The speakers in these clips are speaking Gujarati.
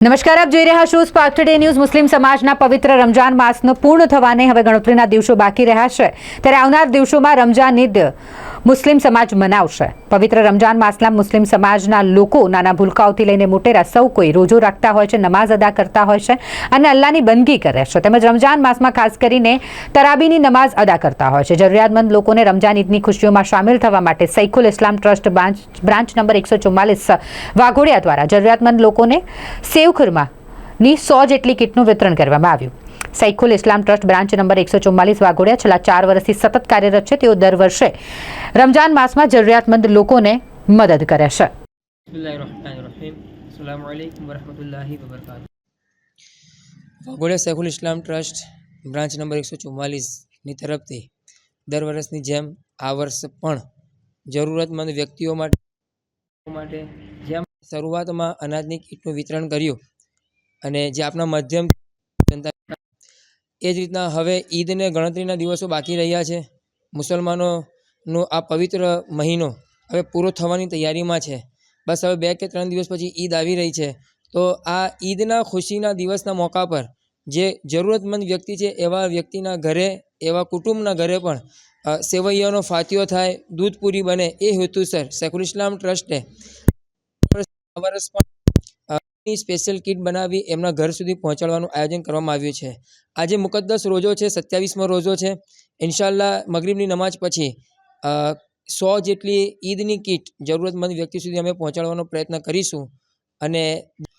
નમસ્કાર, આપ જોઈ રહ્યા છો સ્પાર્ક ટુડે ન્યૂઝ મુસ્લિમ સમાજના પવિત્ર રમજાન માસનો પૂર્ણ થવાને હવે ગણતરીના દિવસો બાકી રહ્યા છે. ત્યારે આવનાર દિવસોમાં રમજાન ઈદ મુસ્લિમ સમાજ મનાવશે. પવિત્ર રમજાન માસના મુસ્લિમ સમાજના લોકો નાના ભૂલકાઓથી લઈને મોટેરા સૌ કોઈ રોજો રાખતા હોય છે, નમાઝ અદા કરતા હોય છે અને અલ્લાહની બંદગી કરે છે. તેમજ રમજાન માસમાં ખાસ કરીને તરાબીની નમાઝ અદા કરતા હોય છે. જરૂરિયાતમંદ લોકોને રમજાન ઈદની ખુશીઓમાં સામેલ થવા માટે Saikhul Islam trust branch branch number એકસો ચુમ્માલીસ વાઘોડિયા દ્વારા જરૂરિયાતમંદ લોકોને સેવખુરમાં ની સો જેટલી કીટનું વિતરણ કરવામાં આવ્યું. Saikhul Islam trust branch number એકસો ચુમ્માલીસ વાઘોડિયા છેલ્લા ચાર વર્ષથી સતત કાર્યરત છે. તેઓ દર વર્ષે રમજાન માસમાં જરૂરિયાતમંદ લોકોને મદદ કરે છે. Waghodia Saikhul Islam trust branch number એકસો ચુમ્માલીસની તરફથી દર વર્ષની જેમ આ વર્ષ પણ જરૂરતમંદ વ્યક્તિઓ માટે માટે જેમ શરૂઆતમાં અનાજની કીટનું વિતરણ કર્યું અને જે આપણા મધ્યમ એ જ રીતના હવે ઈદને ગણતરીના દિવસો બાકી રહ્યા છે. મુસલમાનોનો આ પવિત્ર મહિનો હવે પૂરો થવાની તૈયારીમાં છે. બસ હવે બે કે ત્રણ દિવસ પછી ઈદ આવી રહી છે. તો આ ઈદના ખુશીના દિવસના મોકા પર જે જરૂરતમંદ વ્યક્તિ છે એવા વ્યક્તિના ઘરે, એવા કુટુંબના ઘરે પણ સેવૈયાનો ફાતિયો થાય દૂધ પૂરી બને એ હેતુસર શેખુલ ઇસ્લામ ટ્રસ્ટે. વર્ષ પણ ની સ્પેશિયલ કિટ બનાવી એમના ઘર સુધી પહોંચાડવાનું આયોજન કરવામાં આવ્યું છે. આજે મુકદ્દસ રોજો છે, સત્યાવીસમો રોજો છે. ઇન્શાલ્લાહ મગરીબની નમાજ પછી સો જેટલી ઈદની કિટ જરૂરતમંદ વ્યક્તિ સુધી અમે પહોંચાડવાનો પ્રયત્ન કરીશું. અને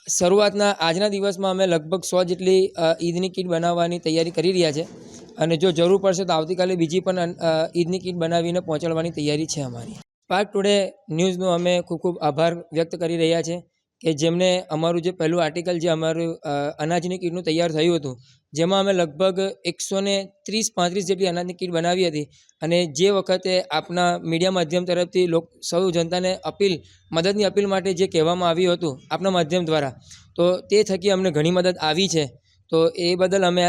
શરૂઆતના આજના દિવસમાં અમે લગભગ સો જેટલી ઈદની કિટ બનાવવાની તૈયારી કરી રહ્યા છે. અને જો જરૂર પડશે તો આવતીકાલે બીજી પણ ઈદની કિટ બનાવીને પહોંચાડવાની તૈયારી છે અમારી. પાર્ક ટુડે ન્યૂઝનો અમે ખૂબ ખૂબ આભાર વ્યક્ત કરી રહ્યા છે. કે જેમને અમારું જે પહેલું આર્ટિકલ જે અમારું અનાજની કીટનું તૈયાર થયું હતું, જેમાં અમે લગભગ એકસો ને ત્રીસ પાંત્રીસ જેટલી અનાજની કીટ બનાવી હતી અને જે વખતે આપના મીડિયા માધ્યમ તરફથી લોક, સૌ જનતાને અપીલ, મદદની અપીલ માટે જે કહેવામાં આવ્યું હતું આપના માધ્યમ દ્વારા, તો તે થકી અમને ઘણી મદદ આવી છે. તો એ બદલ અમે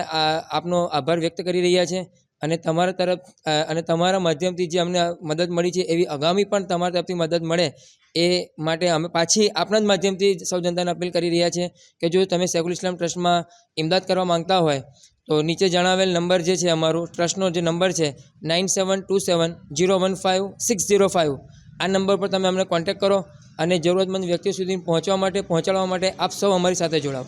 આપનો આભાર વ્યક્ત કરી રહ્યા છે. અને તમારા તરફ અને તમારા માધ્યમથી જે અમને મદદ મળી છે એવી આગામી પણ તમારા તરફથી મદદ મળે એ માટે અમે પાછી આપણા જ માધ્યમથી સૌ જનતાને અપીલ કરી રહ્યા છે કે જો તમે સેકુલ ઇસ્લામ ટ્રસ્ટમાં ઇમદાદ કરવા માંગતા હોય તો નીચે જણાવેલ નંબર જે છે અમારો, ટ્રસ્ટનો જે નંબર છે nine seven two seven zero one five six zero five. આ નંબર પર તમે અમને કોન્ટેક્ટ કરો અને જરૂરતમંદ વ્યક્તિઓ સુધી પહોંચવા માટે, પહોંચાડવા માટે આપ સૌ અમારી સાથે જોડાઓ.